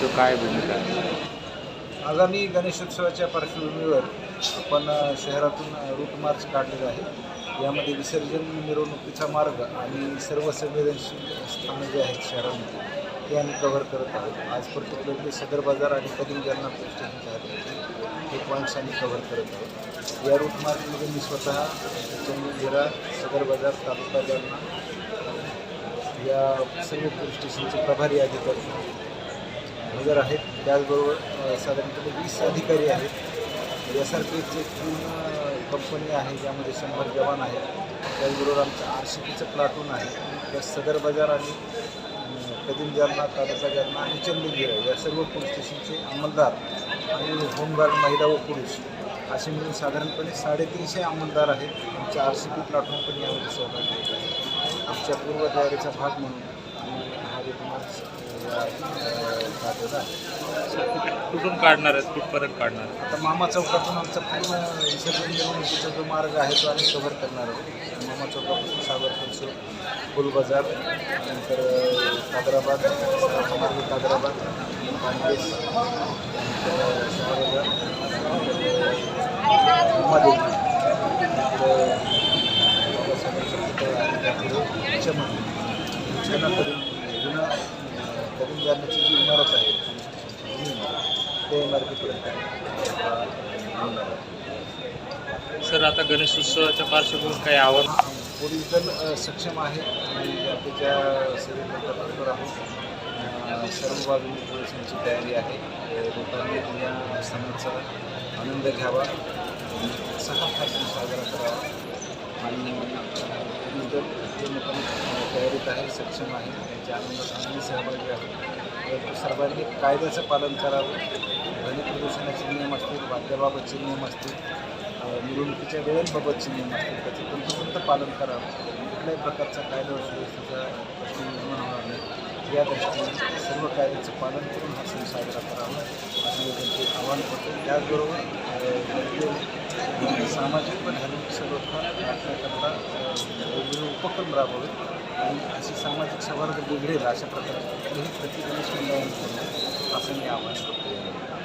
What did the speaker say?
तो काय भूमिका? आहे? आगामी गणेशोत्सवाच्या पार्श्वभूमीवर आपण शहरातून रूट मार्च काढलेला आहे. यामध्ये विसर्जन मिरवणुकीचा मार्ग आणि सर्व संवेदनशील स्थानं जे आहेत शहरामध्ये ते आम्ही कव्हर करत आहोत. आज पर्टिक्युलरली सदर बाजार आणि कदीम ज्यांना पोलीस स्टेशनच्या हे पॉईंट्स आम्ही कव्हर करत आहोत. या रूट मार्चमध्ये मी स्वतः चंदीरा सदर बाजार तालुका जालना या सर्व पोलीस स्टेशनचे प्रभारी अधिकारी हजर आहेत. त्याचबरोबर साधारणपणे वीस अधिकारी आहेत. यासारखीच एक पूर्ण कंपनी आहे ज्यामध्ये शंभर जवान आहेत. त्याचबरोबर आमचं आर सी पीचं प्लाटून आहे. त्या सदर बाजार आणि कदीम जालना तालुका जालना आणि चंदीगिरा या सर्व पोलीस स्टेशनचे अंमलदार आणि होमगार्ड महिला व पुरुष असे मिळून साधारणपणे साडेतीनशे अंमलदार आहेत. आमच्या आर सी पी प्लाटून पण यामध्ये सहभागी होत आहे आमच्या पूर्वतयारीचा भाग म्हणून आम्ही हा रूट मार्च अ, या, अ, काढलेला आहे कुठून काढणार आहेत? कुठपर्यंत काढणार आहेत? आता मामा चौकातून आमचा पूर्ण विसर्जन मिरवणुकीचा म्हणजे जो मार्ग आहे तो आम्ही कव्हर करणार आहोत. मामा चौकापासून सावरकर चौक फुल बाजार नंतर अ, कादराबाद महामार्ग कादराबाद काँग्रेस नंतर चमन त्यानंतर कदीम जाण्याची जी इमारत आहे त्या इमारतीपर्यंत. सर आता गणेशोत्सवाच्या पार्श्वभूमीवर काही आव्हान पोलीस दल सक्षम आहे आणि त्याच्या सेवेला तत्पर आहोत सर्व बाजूनी पोलिसांची तयारी आहे लोकांनी या सणाचा आनंद घ्यावा सहा फारसी साजरा करावा आणि पोलीस दल पूर्णपणे तयारीत आहे सक्षम आहे त्यांच्या आनंदात आम्ही सहभागी आहोत सर्वांनी कायद्याचं पालन करावं. ध्वनी प्रदूषणाचे नियम असतील वाद्याबाबतचे नियम असतील निवडणुकीच्या वेळेबाबतचे नियम असतील त्याचं तंतोतंत पालन करावं. कुठल्याही प्रकारचा कायदा सुव्यवस्थेचा प्रश्न निर्माण होणार नाही. या दृष्टीने सर्व कायद्याचं पालन करून हा सण साजरा करावा. असं त्यांचे आव्हान करतो. त्याचबरोबर सामाजिक व धार्मिक सर्वत्र राखण्याकरता वेगवेगळे उपक्रम राबवावे आणि अशी सामाजिक सौहार्द बिघडेल अशा प्रकारचे कुठलेही प्रतिबंध मंडळांनी करू असं मी आवाहन करतो.